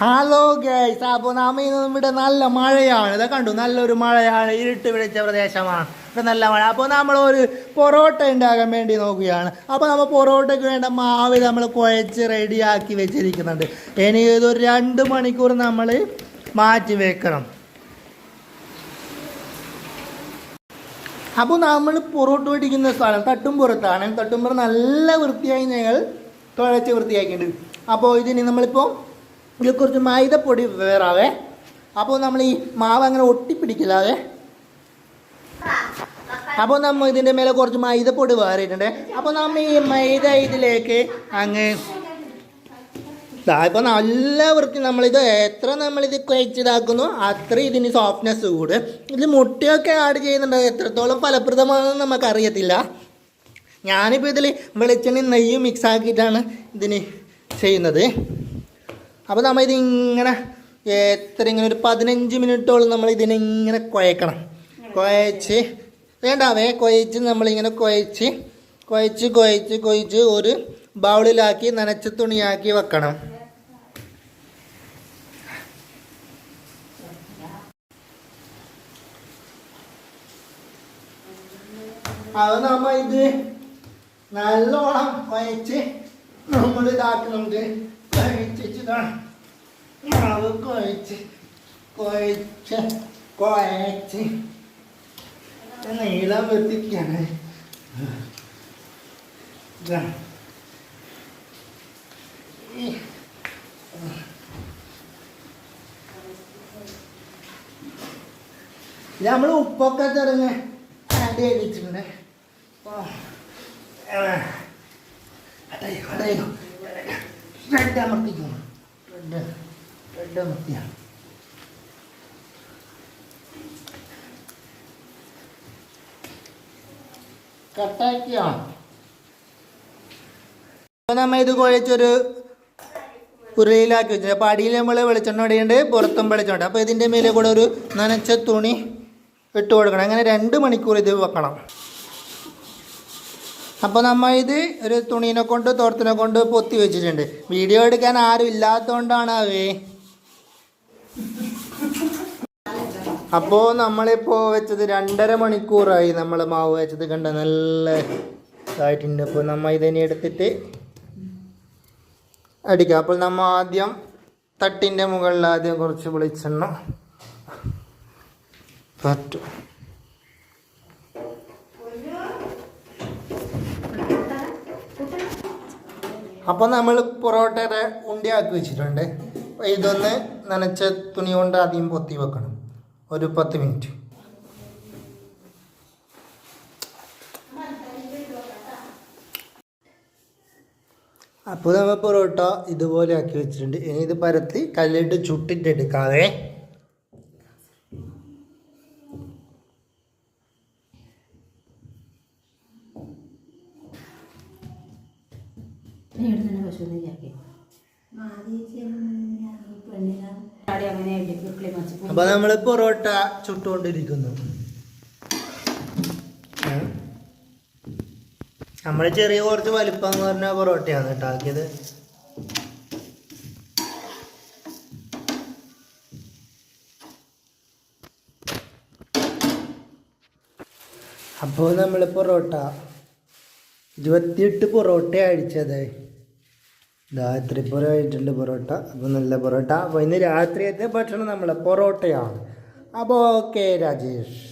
Hello guys അപ്പോൾ നമ്മൾ ഇവിടെ നല്ല മഴയാണ്. ഇതാ കണ്ടു നല്ലൊരു മഴയാണ്. ഇരുട്ട് വിളിച്ച പ്രദേശമാണ്. ഇവിടെ നല്ല മഴ. അപ്പോൾ നമ്മൾ ഒരു പൊറോട്ട ഉണ്ടാകാൻ വേണ്ടി നോക്കുകയാണ്. അപ്പോൾ നമ്മൾ പൊറോട്ടയ്ക്ക് വേണ്ട മാവ് നമ്മൾ കുഴച്ച് റെഡിയാക്കി വെച്ചിരിക്കുന്നുണ്ട്. ഇനി ഇതൊരു രണ്ട് മണിക്കൂർ നമ്മൾ മാറ്റി വെക്കണം. അപ്പോൾ നമ്മൾ പൊറോട്ട പിടിക്കുന്ന സ്ഥലം തട്ടുംപുറത്താണ്. തട്ടുംപുറം നല്ല വൃത്തിയായി ഞങ്ങൾ തുഴച്ച് വൃത്തിയാക്കിയിട്ടുണ്ട്. അപ്പോൾ ഇതിന് നമ്മളിപ്പോൾ ഇതിൽ കുറച്ച് മൈദപ്പൊടി വേറാവേ. അപ്പോൾ നമ്മൾ ഈ മാവ് അങ്ങനെ ഒട്ടിപ്പിടിക്കില്ലാതെ അപ്പോൾ നമ്മൾ ഇതിന്റെ മേലെ കുറച്ച് മൈദപ്പൊടി വേറിയിട്ടുണ്ട് അപ്പോൾ നമ്മൾ ഈ മൈദ ഇതിലേക്ക് അങ്ങ് ഇപ്പോൾ നല്ല വൃത്തി നമ്മളിത് എത്ര നമ്മളിത് കഴിച്ചിതാക്കുന്നു അത്ര ഇതിന് സോഫ്റ്റ്നെസ് കൂടും. ഇതിൽ മുട്ടയൊക്കെ ആഡ് ചെയ്യുന്നുണ്ട്? എത്രത്തോളം ഫലപ്രദമാണെന്ന് നമുക്കറിയത്തില്ല ഞാനിപ്പോൾ ഇതിൽ വെളിച്ചെണ്ണയും നെയ്യും മിക്സ് ആക്കിയിട്ടാണ് ഇതിന് ചെയ്യുന്നത്. അപ്പോൾ നമ്മൾ ഇതിങ്ങനെ എത്ര ഇങ്ങനെ ഒരു പതിനഞ്ച് മിനിറ്റോളം നമ്മൾ ഇതിനെ ഇങ്ങനെ കുഴക്കണം. കുഴച്ച് വേണ്ടാവേ കുഴച്ച് നമ്മളിങ്ങനെ കുഴച്ച് കുഴച്ച് കുഴച്ച് കുഴച്ച് ഒരു ബൗളിലാക്കി നനച്ച തുണിയാക്കി വെക്കണം. അത് നമ്മ ഇത് നല്ലോണം കുഴച്ച് നമ്മൾ ഇതാക്കുന്നുണ്ട് കുഴച്ചിതാണ് നീളം വെത്തിക്കാണ് ഇതാ. ഈ നമ്മൾ ഉപ്പൊക്കെ ചെറുങ്ങ് ആഡ് ചെയ്തിട്ടുണ്ട്. അടയോ അടയോ റെഡ് അമർത്തിക്കുന്നു റെഡ് റെഡ് അമർത്തിയാണ്. കട്ടാക്കിയോ അപ്പോൾ നമ്മൾ ഇത് കുഴച്ചൊരു ഉരുളിയിലാക്കി വെച്ചു. അപ്പോൾ അടിയിൽ നമ്മൾ വെളിച്ചെണ്ണ ഇടയുണ്ട് പുറത്തും വെളിച്ചെണ്ണ അപ്പോൾ ഇതിന്റെ മേലെ കൂടെ ഒരു നനച്ച തുണി ഇട്ട് കൊടുക്കണം. അങ്ങനെ രണ്ട് മണിക്കൂർ ഇത് വെക്കണം. അപ്പോൾ നമ്മൾ ഇത് ഒരു തുണീനെ കൊണ്ട് തോർത്തിനെ കൊണ്ട് പൊത്തി വെച്ചിട്ടുണ്ട്. വീഡിയോ എടുക്കാൻ ആരും ഇല്ലാത്തതുകൊണ്ടാണ് അവേ. അപ്പോൾ നമ്മളിപ്പോൾ വെച്ചത് രണ്ടര മണിക്കൂറായി നമ്മൾ മാവ് വെച്ചത് കണ്ട നല്ല ഇതായിട്ടുണ്ട്. അപ്പോൾ നമ്മൾ ഇതിനെ എടുത്തിട്ട് അടിക്കുക അപ്പോൾ നമ്മൾ ആദ്യം തട്ടിന്റെ മുകളിൽ ആദ്യം കുറച്ച് വെളിച്ചെണ്ണ പറ്റും. അപ്പോൾ നമ്മൾ പൊറോട്ടയുടെ ഉണ്ടിയാക്കി വെച്ചിട്ടുണ്ട്. ഇതൊന്ന് നനച്ച തുണി കൊണ്ട് ആദ്യം പൊത്തി വെക്കണം. ഒരു പത്ത് മിനിറ്റ്. അപ്പോൾ നമ്മൾ പൊറോട്ട ഇതുപോലെ ആക്കി വെച്ചിട്ടുണ്ട്. ഇനി ഇത് പരത്തി കല്ലിട്ട് ചുട്ടിട്ട് എടുക്കാവേ അപ്പൊ നമ്മൾ പൊറോട്ട ചുട്ടുകൊണ്ടിരിക്കുന്നു. നമ്മൾ ചെറിയ കുറച്ച് വലിപ്പം എന്ന് പറഞ്ഞ പൊറോട്ടയാണ് കേട്ടോ ആക്കിയത്. അപ്പോൾ നമ്മൾ പൊറോട്ട ഇരുപത്തിയെട്ട് പൊറോട്ട അടിച്ചത്. ഇത്ര പൊറോ ആയിട്ടുണ്ട് പൊറോട്ട. അപ്പോൾ നല്ല പൊറോട്ട. അപ്പോൾ ഇന്ന് രാത്രിയത്തെ ഭക്ഷണം നമ്മളെ പൊറോട്ടയാണ്. അപ്പോൾ ഓക്കെ രാജേഷ്.